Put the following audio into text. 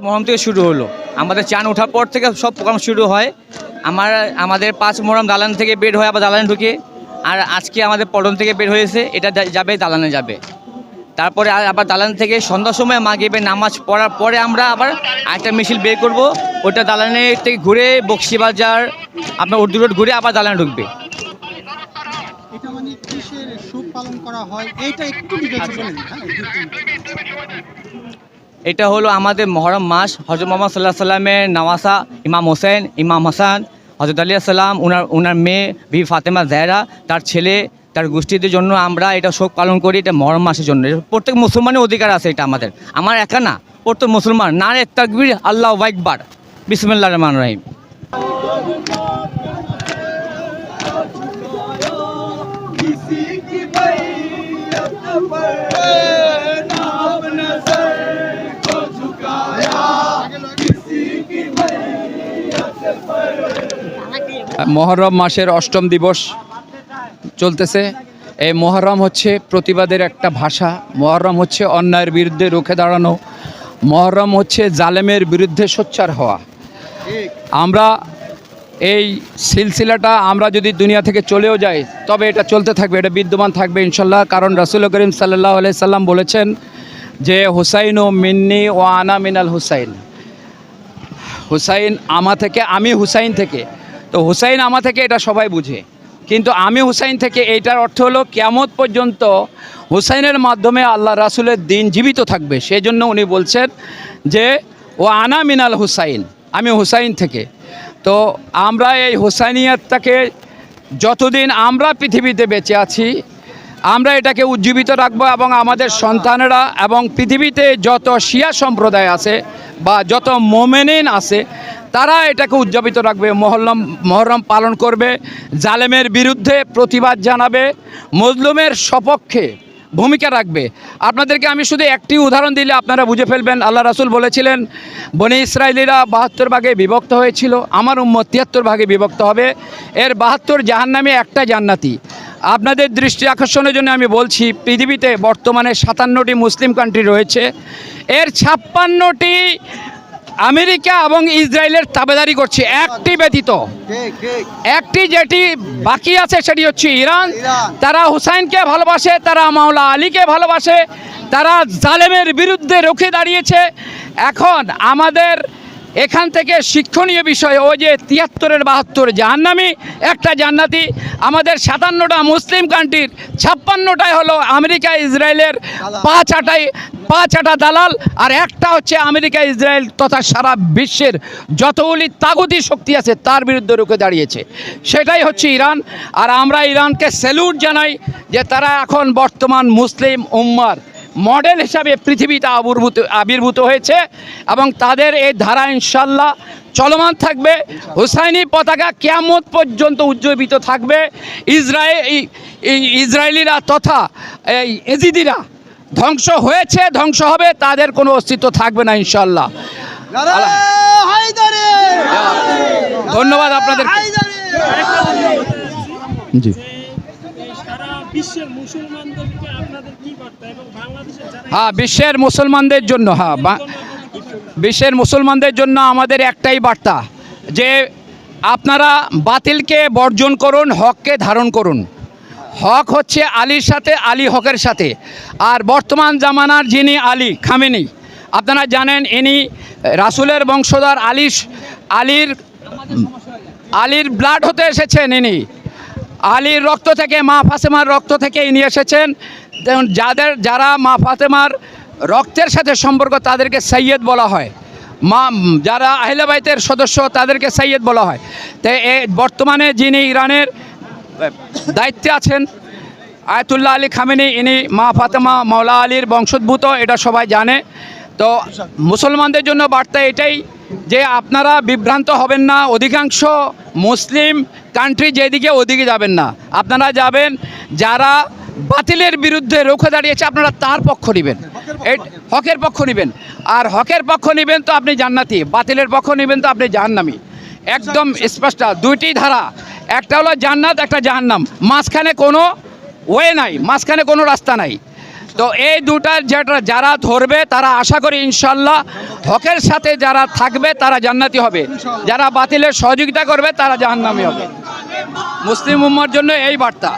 মহরম থেকে শুরু হলো। আমাদের চান ওঠার পর থেকে সব প্রোগ্রাম শুরু হয়। আমার আমাদের পাঁচ মহরম দালান থেকে বের হয় আবার দালানে ঢুকে। আর আজকে আমাদের পটন থেকে বের হয়েছে এটা যাবে দালানে যাবে। তারপরে আবার দালান থেকে সন্ধ্যার সময় মা গেবে নামাজ পড়ার পরে আমরা আবার একটা মিছিল বের করব। ওটা দালানে থেকে ঘুরে বক্সিবাজার আপনার উর্দু রোড ঘুরে আবার দালানে ঢুকবে। এটা মানে পালন করা হয়? এইটা একটু এটা হলো আমাদের মহরম মাস। হজরত মোহাম্মদ সাল্লাহ সাল্লামের নওয়াসা ইমাম হোসেন, ইমাম হাসান হজরত আলী সাল্লাম ওনার ওনার মেয়ে বি ফাতেমা জাহরা তার ছেলে, তার গোষ্ঠীদের জন্য আমরা এটা শোক পালন করি, এটা মহরম মাসের জন্য। প্রত্যেক মুসলমানের অধিকার আছে এটা আমাদের। আমার একা না, প্রত্যেক মুসলমান। না রে তাকবির, আল্লাহ ওয়াইকবার বিসমুল্লাহ রহমান রহিম। মহরম মাসের অষ্টম দিবস চলতেছে। এই মহরম হচ্ছে প্রতিবাদের একটা ভাষা। মহরম হচ্ছে অন্যায়ের বিরুদ্ধে রুখে দাঁড়ানো। মহরম হচ্ছে জালেমের বিরুদ্ধে সোচ্চার হওয়া। আমরা এই সিলসিলাটা আমরা যদি দুনিয়া থেকে চলেও যাই, তবে এটা চলতে থাকবে, এটা বিদ্যমান থাকবে ইনশাল্লাহ। কারণ রাসুল করিম সাল্লাহ আলাই সাল্লাম বলেছেন যে, হুসাইন ও মিন্নি ও আনা মিনাল হুসাইন। হুসাইন আমা থেকে, আমি হুসাইন থেকে। তো হুসাইন আমা থেকে এটা সবাই বুঝে। কিন্তু আমি হুসাইন থেকে এইটার অর্থ হলো, কেয়ামত পর্যন্ত হুসাইনের মাধ্যমে আল্লাহ রাসুলের দিন জীবিত থাকবে। সেই জন্য উনি বলছেন যে, ও আনা মিনাল হুসাইন আমি হুসাইন থেকে। তো আমরা এই হুসাইনিয়াতটাকে যতদিন আমরা পৃথিবীতে বেঁচে আছি, আমরা এটাকে উজ্জীবিত রাখব এবং আমাদের সন্তানেরা এবং পৃথিবীতে যত শিয়া সম্প্রদায় আছে বা যত মোমেনিন আছে তারা এটাকে উদযাপিত রাখবে, মহল্লম, মহরম পালন করবে, জালেমের বিরুদ্ধে প্রতিবাদ জানাবে, মজলুমের সপক্ষে ভূমিকা রাখবে। আপনাদেরকে আমি শুধু একটি উদাহরণ দিলে আপনারা বুঝে ফেলবেন, আল্লাহ রাসুল বলেছিলেন, বনি ইসরায়েলিরা বাহাত্তর ভাগে বিভক্ত হয়েছিল, আমার উম্মত তিয়াত্তর ভাগে বিভক্ত হবে, এর বাহাত্তর জাহান্নামে একটা জান্নাতি। আপনাদের দৃষ্টি আকর্ষণের জন্য আমি বলছি, পৃথিবীতে বর্তমানে সাতান্নটি মুসলিম কান্ট্রি রয়েছে, এর ছাপ্পান্নটি আমেরিকা এবং ইসরায়েলের তাবেদারি করছে। একটি ব্যতীত। একটি যেটি বাকি আছে সেটি হচ্ছে ইরান। ইরান। তারা হুসাইনকে ভালোবাসে তারা মাওলা আলীকে ভালোবাসে তারা জালেমের বিরুদ্ধে রুখে দাঁড়িয়েছে। এখন আমাদের এখান থেকে শিক্ষণীয় বিষয় ওই যে তিয়াত্তরের বাহাত্তর জাহান্নামি একটা জান্নাতি আমাদের সাতান্নটা মুসলিম কান্ট্রির ছাপ্পান্নটাই হলো আমেরিকা ইসরায়েলের পাঁচ আটাই পাঁচ আটা দালাল আর একটা হচ্ছে আমেরিকা, ইসরায়েল তথা সারা বিশ্বের যতগুলি তাগতি শক্তি আছে তার বিরুদ্ধে রুখে দাঁড়িয়েছে। সেটাই হচ্ছে ইরান। আর আমরা ইরানকে স্যালুট জানাই যে তারা এখন বর্তমান মুসলিম উম্মার মডেল হিসাবে পৃথিবীতে আবির্ভূত আবির্ভূত হয়েছে এবং তাদের এই ধারা ইনশাল্লাহ চলমান থাকবে। হুসাইনি পতাকা কেয়ামত পর্যন্ত উজ্জীবিত থাকবে। ইসরায়েল ইসরায়েলিরা তথা এই এজিদিরা ধ্বংস হয়েছে ধ্বংস হবে তাদের কোনো অস্তিত্ব থাকবে না ইনশাল্লাহ ধন্যবাদ আপনাদের। জি। সারা বিশ্বের মুসলমানদেরকে আপনাদের কি বার্তা এবং বাংলাদেশের যারা হ্যাঁ বিশ্বের মুসলমানদের জন্য হ্যাঁ বিশ্বের মুসলমানদের জন্য আমাদের একটাই বার্তা যে আপনারা বাতিলকে বর্জন করুন হককে ধারণ করুন। হক হচ্ছে আলীর সাথে, আলী হকের সাথে। আর বর্তমান জামানার যিনি আলী, খামেনি, আপনারা জানেন ইনি রাসুলের বংশধর আলী, আলীর আলীর ব্লাড হতে এসেছেন ইনি। আলীর রক্ত থেকে, মা ফাতেমার রক্ত থেকে ইনি এসেছেন। যাদের, যারা মা ফাতেমার রক্তের সাথে সম্পর্ক, তাদেরকে সৈয়দ বলা হয়। মা, যারা আহলেবাইতের সদস্য, তাদেরকে সৈয়দ বলা হয়। তো এ, বর্তমানে যিনি ইরানের দায়িত্বে আছেন আয়তুল্লাহ আলী খামেনি, ইনি মা ফাতেমা, মাওলা আলীর বংশোদ্ভূত, এটা সবাই জানে। তো মুসলমানদের জন্য বার্তা এটাই যে আপনারা বিভ্রান্ত হবেন না, অধিকাংশ মুসলিম কান্ট্রি যেদিকে ওদিকে যাবেন না। আপনারা যাবেন, যারা বাতিলের বিরুদ্ধে রুখে দাঁড়িয়েছে, আপনারা তার পক্ষ নেবেন। হকের পক্ষ নেবেন। আর হকের পক্ষ নেবেন তো আপনি জান্নাতি, বাতিলের পক্ষ নেবেন তো আপনি জাহান্নামি। একদম স্পষ্ট, দুইটি ধারা একটা হলো জান্নাত, একটা জাহান্নাম। মাঝখানে কোনো ওয়ে নাই, মাঝখানে কোনো রাস্তা নাই। তো এই দুটার যেটা যারা ধরবে, তারা আশা করি ইনশাল্লাহ হকের সাথে যারা থাকবে, তারা জান্নাতি হবে। যারা বাতিলের সহযোগিতা করবে, তারা জাহান্নামি হবে। মুসলিম উম্মার জন্য এই বার্তা।